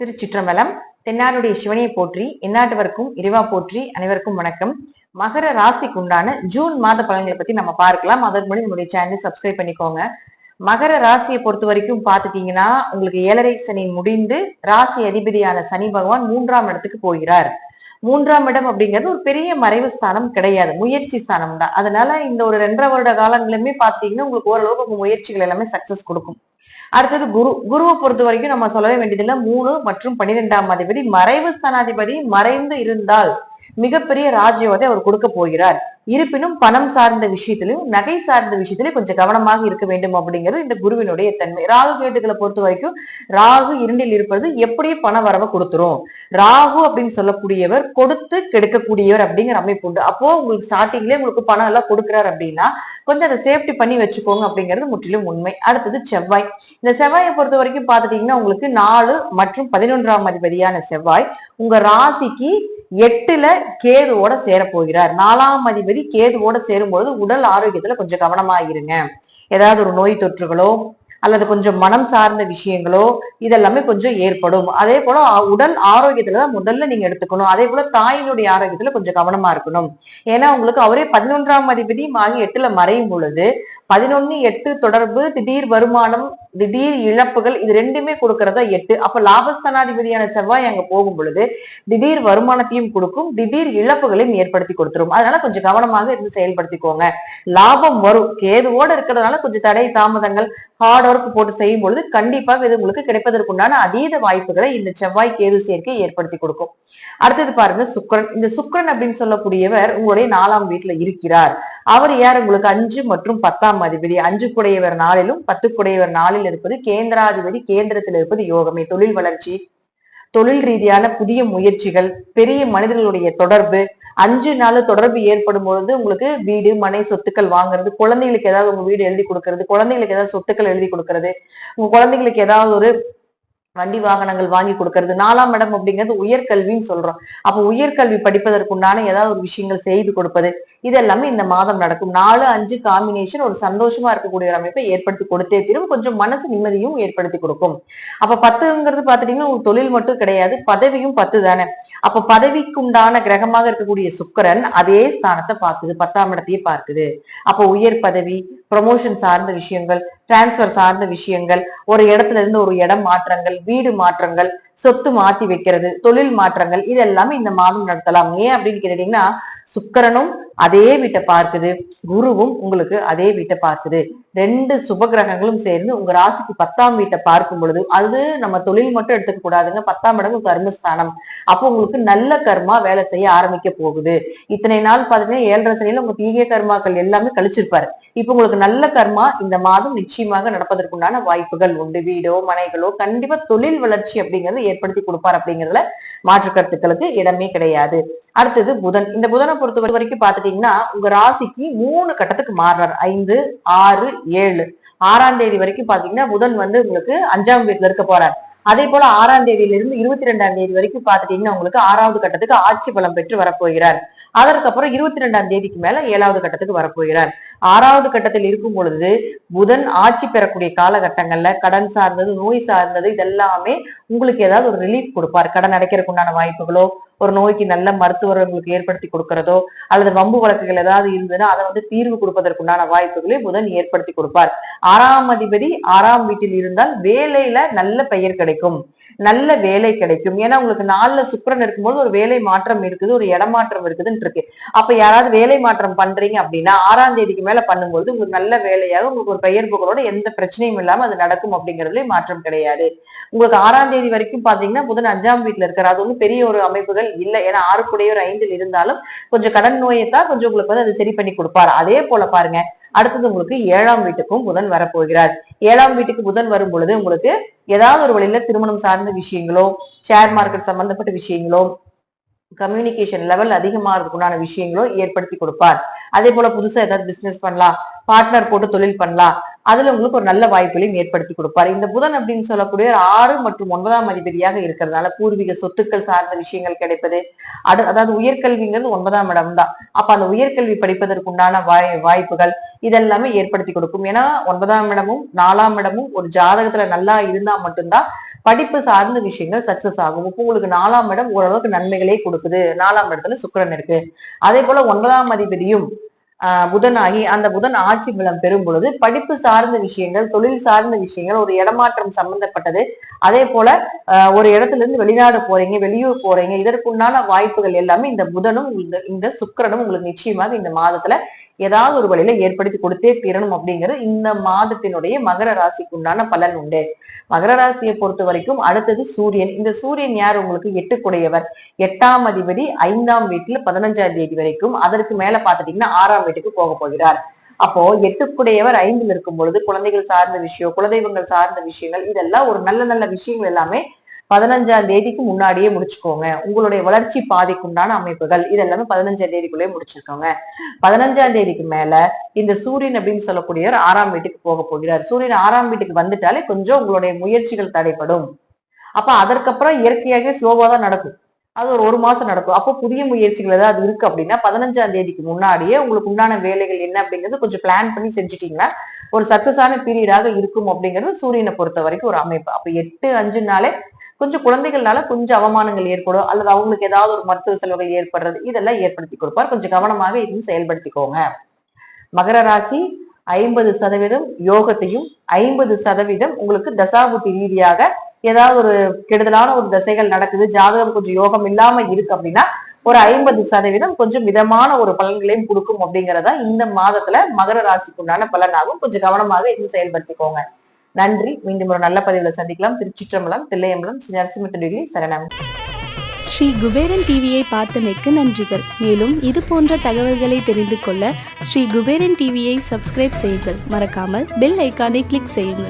திருச்சிற்றம்பலம் தென்னாருடைய சிவனையை போற்றி எந்நாட்டவருக்கும் இறைவா போற்றி அனைவருக்கும் வணக்கம். மகர ராசிக்கு உண்டான ஜூன் மாத பலன்களை பத்தி நம்ம பார்க்கலாம். அதற்கு முன்னாடி நம்முடைய சேனலை சப்ஸ்கிரைப் பண்ணிக்கோங்க. மகர ராசியை பொறுத்த வரைக்கும் பாத்துட்டீங்கன்னா உங்களுக்கு ஏழரை சனி முடிந்து ராசி அதிபதியான சனி பகவான் மூன்றாம் இடத்துக்கு போகிறார். மூன்றாம் இடம் அப்படிங்கிறது ஒரு பெரிய மறைவு ஸ்தானம் கிடையாது. முயற்சி ஸ்தானம் தான். அதனால இந்த ஒரு ரெண்டரை வருட காலங்களுமே பாத்தீங்கன்னா உங்களுக்கு ஓரளவுக்கு உங்க முயற்சிகள் எல்லாமே சக்சஸ் கொடுக்கும். அடுத்தது குரு. குருவை பொறுத்த வரைக்கும் நம்ம சொல்லவே வேண்டியதில்லை. மூணு மற்றும் பன்னிரெண்டாம் அதிபதி மறைவு ஸ்தானாதிபதி மறைந்து இருந்தால் மிகப்பெரிய ராஜ்யவதை அவர் கொடுக்க போகிறார். இருப்பினும் பணம் சார்ந்த விஷயத்திலும் நகை சார்ந்த விஷயத்திலும் கொஞ்சம் கவனமாக இருக்க வேண்டும் அப்படிங்கிறது இந்த குருவினுடைய தன்மை. ராகு கேட்டுகளை பொறுத்த வரைக்கும் ராகு இரண்டில் இருப்பது எப்படியும் பண வரவை கொடுத்துரும்? ராகு அப்படின்னு சொல்லக்கூடியவர் கொடுத்து கெடுக்கக்கூடியவர் அப்படிங்கிற அமைப்பு உண்டு. அப்போ உங்களுக்கு ஸ்டார்டிங்லேயே உங்களுக்கு பணம் எல்லாம் கொடுக்குறாரு அப்படின்னா கொஞ்சம் அதை சேஃப்டி பண்ணி வச்சுக்கோங்க அப்படிங்கிறது முற்றிலும் உண்மை. அடுத்தது செவ்வாய். இந்த செவ்வாயை பொறுத்த வரைக்கும் பார்த்துட்டீங்கன்னா உங்களுக்கு நாலு மற்றும் பதினொன்றாம் அதிபதியான செவ்வாய் உங்க ராசிக்கு எட்டுல கேதுவோட சேரப்போகிறார். நாலாம் அதிபதி கேதுவோட சேரும்பொழுது உடல் ஆரோக்கியத்துல கொஞ்சம் கவனமா இருங்க. ஏதாவது ஒரு நோய் தொற்றுகளோ அல்லது கொஞ்சம் மனம் சார்ந்த விஷயங்களோ இதெல்லாமே கொஞ்சம் ஏற்படும். அதே போல உடல் ஆரோக்கியத்துல தான் முதல்ல நீங்க எடுத்துக்கணும். அதே போல தாயினுடைய ஆரோக்கியத்துல கொஞ்சம் கவனமா இருக்கணும். ஏன்னா உங்களுக்கு அவரே பதினொன்றாம் அதிபதி ஆகி எட்டுல மறையும் பொழுது பதினொன்னு எட்டு தொடர்பு திடீர் வருமானம் திடீர் இழப்புகள் இது ரெண்டுமே கொடுக்கறதா எட்டு. அப்ப லாபஸ்தானாதிபதியான செவ்வாய் அங்க போகும் பொழுது திடீர் வருமானத்தையும் கொடுக்கும் திடீர் இழப்புகளையும் ஏற்படுத்தி கொடுத்துரும். அதனால கொஞ்சம் கவனமாக இருந்து செயல்படுத்திக்கோங்க. லாபம் வரும். கேதுவோட இருக்கிறதுனால கொஞ்சம் தடை தாமதங்கள் ஹார்ட் ஒர்க் போட்டு செய்யும் பொழுது கண்டிப்பாக இது உங்களுக்கு கிடைப்பதற்குண்டான அதீத வாய்ப்புகளை இந்த செவ்வாய் கேது சேர்க்கை ஏற்படுத்தி கொடுக்கும். அடுத்தது பாருங்க சுக்கரன். இந்த சுக்கரன் அப்படின்னு சொல்லக்கூடியவர் உங்களுடைய நாலாம் வீட்டுல இருக்கிறார். அவர் யார்? உங்களுக்கு அஞ்சு மற்றும் பத்தாம் அதிபதி. அஞ்சு குடையவர் நாளிலும் பத்து குடையவர் நாளில் இருப்பது கேந்திராதிபதி கேந்திரத்தில் இருப்பது யோகமே. தொழில் வளர்ச்சி தொழில் ரீதியான புதிய முயற்சிகள் பெரிய மனிதர்களுடைய தொடர்பு. அஞ்சு நாள் தொடர்பு ஏற்படும் பொழுது உங்களுக்கு வீடு மனை சொத்துக்கள் வாங்குறது குழந்தைகளுக்கு ஏதாவது உங்க வீடு எழுதி கொடுக்கறது குழந்தைகளுக்கு ஏதாவது சொத்துக்கள் எழுதி கொடுக்கறது உங்க குழந்தைங்களுக்கு ஏதாவது ஒரு வண்டி வாகனங்கள் வாங்கி கொடுக்கறது. நாலாம் இடம் அப்படிங்கிறது உயர்கல்வின்னு சொல்றோம். அப்ப உயர்கல்வி படிப்பதற்குண்டான ஏதாவது ஒரு விஷயங்கள் செய்து கொடுப்பது இது எல்லாமே இந்த மாதம் நடக்கும். நாலு அஞ்சு காம்பினேஷன் ஒரு சந்தோஷமா இருக்கக்கூடிய ஒரு அமைப்பை ஏற்படுத்தி கொடுத்தே தீரும். கொஞ்சம் மனசு நிம்மதியும் ஏற்படுத்தி கொடுக்கும். அப்ப பத்துங்கிறது பாத்துட்டீங்கன்னா ஒரு தொழில் மட்டும் கிடையாது. பதவியும் பத்து தானே அப்ப பதவிக்கு உண்டான கிரகமாக இருக்கக்கூடிய சுக்கரன் அதே ஸ்தானத்தை பார்க்குது பத்தாம் இடத்தையே பார்க்குது. அப்ப உயர் பதவி ப்ரொமோஷன் சார்ந்த விஷயங்கள் டிரான்ஸ்பர் சார்ந்த விஷயங்கள் ஒரு இடத்துல இருந்து ஒரு இடம் மாற்றங்கள் வீடு மாற்றங்கள் சொத்து மாத்தி வைக்கிறது தொழில் மாற்றங்கள் இதெல்லாமே இந்த மாதம் நடத்தலாம். ஏன் அப்படின்னு கேட்டீங்கன்னா சுக்கரனும் அதே வீட்டை பார்க்குது. குருவும் உங்களுக்கு அதே வீட்டை பார்க்குது. ரெண்டு சுப கிரகங்களும் சேர்ந்து உங்க ராசிக்கு பத்தாம் வீட்டை பார்க்கும் பொழுது அது நம்ம தொழில் மட்டும் எடுத்துக்க கூடாதுங்க. பத்தாம் இடங்கு கர்மஸ்தானம். அப்போ உங்களுக்கு நல்ல கர்மா வேலை செய்ய ஆரம்பிக்க போகுது. இத்தனை நாள் பாத்தீங்கன்னா ஏழரை சனியில உங்க தீய கர்மாக்கள் எல்லாமே கழிச்சிருப்பாரு. இப்ப உங்களுக்கு நல்ல கர்மா இந்த மாதம் நிச்சயமாக நடப்பதற்குண்டான வாய்ப்புகள் உண்டு. வீடோ மனைகளோ கண்டிப்பா தொழில் வளர்ச்சி அப்படிங்கறது ஏற்படுத்தி கொடுப்பார் அப்படிங்கறதுல மாற்று கருத்துக்களுக்கு இடமே கிடையாது. அடுத்தது புதன். இந்த புதனை பொறுத்த வரைக்கும் பாத்துட்டீங்கன்னா உங்க ராசிக்கு மூணு கட்டத்துக்கு மாறுறாரு. ஐந்து ஆறு ஏழு. ஆறாம் தேதி வரைக்கும் பாத்தீங்கன்னா புதன் வந்து உங்களுக்கு அஞ்சாம் வீட்டுல இருக்க போறார். அதே போல ஆறாம் தேதியில இருந்து இருபத்தி ரெண்டாம் தேதி வரைக்கும் பாத்துட்டீங்கன்னா உங்களுக்கு ஆறாவது கட்டத்துக்கு ஆட்சி பலம் பெற்று வரப்போகிறார். அதற்கப்புறம் இருபத்தி ரெண்டாம் தேதிக்கு மேல ஏழாவது கட்டத்துக்கு வரப்போகிறார். ஆறாவது கட்டத்தில் இருக்கும் பொழுது புதன் ஆட்சி பெறக்கூடிய காலகட்டங்கள்ல கடன் சார்ந்தது நோய் சார்ந்தது இதெல்லாமே உங்களுக்கு ஏதாவது ஒரு ரிலீஃப் கொடுப்பார். கடன் அடைக்கிறதுக்கு உண்டான வாய்ப்புகளோ ஒரு நோய்க்கு நல்ல மருத்துவர்களுக்கு ஏற்படுத்தி கொடுக்கிறதோ அல்லது வம்பு வழக்குகள் ஏதாவது இருந்ததுன்னா அதை வந்து தீர்வு கொடுப்பதற்குண்டான வாய்ப்புகளை புதன் ஏற்படுத்தி கொடுப்பார். ஆறாம் அதிபதி ஆறாம் வீட்டில் இருந்தால் வேலையில நல்ல பெயர் கிடைக்கும். நல்ல வேலை கிடைக்கும். ஏன்னா உங்களுக்கு நாலுல சுக்கரன் இருக்கும்போது ஒரு வேலை மாற்றம் இருக்குது ஒரு இடமாற்றம் இருக்குதுன்னு இருக்கு. அப்ப யாராவது வேலை மாற்றம் பண்றீங்க அப்படின்னா ஆறாம் தேதிக்கு மேல பண்ணும்போது உங்களுக்கு நல்ல வேலையாக உங்களுக்கு ஒரு பெயர் புகழோட எந்த பிரச்சனையும் இல்லாம அது நடக்கும் அப்படிங்கறதுலயும் மாற்றம் கிடையாது. உங்களுக்கு ஆறாம் தேதி வரைக்கும் பாத்தீங்கன்னா புதன் அஞ்சாம் வீட்டுல இருக்கிற அது ஒன்றும் பெரிய ஒரு அமைப்புகள் இல்லை. ஏன்னா ஆறுக்குடைய ஒரு ஐந்தில் இருந்தாலும் கொஞ்சம் கடன் நோயை தான் கொஞ்சம் உங்களுக்கு வந்து அது சரி பண்ணி கொடுப்பாரு. அதே போல பாருங்க அடுத்தது உங்களுக்கு ஏழாம் வீட்டுக்கும் புதன் வரப்போகிறார். ஏழாம் வீட்டுக்கு புதன் வரும் பொழுது உங்களுக்கு ஏதாவது ஒரு வழியில திருமணம் சார்ந்த விஷயங்களோ ஷேர் மார்க்கெட் சம்பந்தப்பட்ட விஷயங்களோ கம்யூனிகேஷன் லெவல் அதிகமாகிறதுக்குண்டான விஷயங்களோ ஏற்படுத்தி கொடுப்பார். அதே போல புதுசா ஏதாவது பிசினஸ் பண்ணலாம் பார்ட்னர் போட்டு தொழில் பண்ணலாம் அதுல உங்களுக்கு ஒரு நல்ல வாய்ப்புகளையும் ஏற்படுத்தி கொடுப்பார். இந்த புதன் அப்படின்னு சொல்லக்கூடிய ஆறு மற்றும் ஒன்பதாம் அதிபதியாக இருக்கிறதுனால பூர்வீக சொத்துக்கள் சார்ந்த விஷயங்கள் கிடைப்பது அடு அதாவது உயர்கல்விங்கிறது ஒன்பதாம் இடம் தான் அப்ப அந்த உயர்கல்வி படிப்பதற்கு உண்டான வாய் வாய்ப்புகள் இதெல்லாமே ஏற்படுத்தி கொடுக்கும். ஏன்னா ஒன்பதாம் இடமும் நாலாம் இடமும் ஒரு ஜாதகத்துல நல்லா இருந்தா மட்டும்தான் படிப்பு சார்ந்த விஷயங்கள் சக்சஸ் ஆகும். இப்போ உங்களுக்கு நாலாம் இடம் ஓரளவுக்கு நன்மைகளே கொடுக்குது. நாலாம் இடத்துல சுக்கரன் இருக்கு. அதே போல ஒன்பதாம் அதிபதியும் ஆஹ் புதன் ஆகி அந்த புதன் ஆட்சி பலம் பெறும் பொழுது படிப்பு சார்ந்த விஷயங்கள் தொழில் சார்ந்த விஷயங்கள் ஒரு இடமாற்றம் சம்பந்தப்பட்டது. அதே போல ஒரு இடத்துல இருந்து வெளிநாடு போறீங்க வெளியூர் போறீங்க இதற்குண்டான வாய்ப்புகள் எல்லாமே இந்த புதனும் இந்த இந்த சுக்கிரனும் உங்களுக்கு நிச்சயமாக இந்த மாதத்துல ஏதாவது ஒரு வழியில ஏற்படுத்தி கொடுத்தே தீரணும் அப்படிங்கிறது இந்த மாதத்தினுடைய மகர ராசிக்கு உண்டான பலன் உண்டு. மகர ராசியை பொறுத்த வரைக்கும் அடுத்தது சூரியன். இந்த சூரியன் யார்? உங்களுக்கு எட்டுக்குடையவர். எட்டாம் அதிபதி ஐந்தாம் வீட்டுல பதினஞ்சாம் தேதி வரைக்கும் அதற்கு மேல பாத்துட்டீங்கன்னா ஆறாம் வீட்டுக்கு போக போகிறார். அப்போ எட்டுக்குடையவர் ஐந்தில் இருக்கும் பொழுது குழந்தைகள் சார்ந்த விஷயம் குலதெய்வங்கள் சார்ந்த விஷயங்கள் இதெல்லாம் ஒரு நல்ல நல்ல விஷயங்கள் எல்லாமே பதினஞ்சாம் தேதிக்கு முன்னாடியே முடிச்சுக்கோங்க. உங்களுடைய வளர்ச்சி பாதைக்குண்டான அமைப்புகள் இதெல்லாமே பதினஞ்சாம் தேதிக்குள்ளேயே முடிச்சிருக்கோங்க. பதினஞ்சாம் தேதிக்கு மேல இந்த சூரியன் அப்படின்னு சொல்லக்கூடியவர் ஆறாம் வீட்டுக்கு போக போகிறார். சூரியன் ஆறாம் வீட்டுக்கு வந்துட்டாலே கொஞ்சம் உங்களுடைய முயற்சிகள் தடைப்படும் அப்ப அதற்கப்புறம் இயற்கையாகவே ஸ்லோவா தான் நடக்கும். அது ஒரு ஒரு மாசம் நடக்கும். அப்போ புதிய முயற்சிகள் ஏதாவது இருக்கு அப்படின்னா பதினஞ்சாம் தேதிக்கு முன்னாடியே உங்களுக்கு உண்டான வேலைகள் என்ன அப்படிங்கிறது கொஞ்சம் பிளான் பண்ணி செஞ்சுட்டீங்கன்னா ஒரு சக்சஸான பீரியடாக இருக்கும் அப்படிங்கிறது சூரியனை பொறுத்த வரைக்கும் ஒரு அமைப்பு. அப்ப எட்டு அஞ்சுனாலே கொஞ்சம் குழந்தைகள்னால கொஞ்சம் அவமானங்கள் ஏற்படும் அல்லது அவங்களுக்கு ஏதாவது ஒரு மருத்துவ செலவுகள் ஏற்படுறது இதெல்லாம் ஏற்படுத்தி கொடுப்பார். கொஞ்சம் கவனமாக இருந்து செயல்படுத்திக்கோங்க. மகர ராசி ஐம்பது சதவீதம் யோகத்தையும் ஐம்பது சதவீதம் உங்களுக்கு தசாபுத்தி ரீதியாக ஏதாவது ஒரு கெடுதலான ஒரு தசைகள் நடக்குது ஜாதகம் கொஞ்சம் யோகம் இல்லாம இருக்கு அப்படின்னா ஒரு ஐம்பது சதவீதம் கொஞ்சம் மிதமான ஒரு பலன்களையும் கொடுக்கும் அப்படிங்கறதா இந்த மாதத்துல மகர ராசிக்கு உண்டான பலனாகும் கொஞ்சம் கவனமாக இருந்து செயல்படுத்திக்கோங்க. நன்றி. மீண்டும் ஒரு நல்ல பதிவில் சந்திக்கலாம். திருச்சிற்றம்பலம் தில்லையம்பலம் ஸ்ரீ நரசிம்மத்துடிகளி சரணம். ஸ்ரீ குபேரன் டிவியை பார்த்தமைக்கு நன்றிகள். மேலும் இது போன்ற தகவல்களை தெரிந்து கொள்ள ஸ்ரீ குபேரன் டிவியை சப்ஸ்கிரைப் செய்யுங்கள். மறக்காமல் பெல் ஐக்கானை கிளிக் செய்யுங்கள்.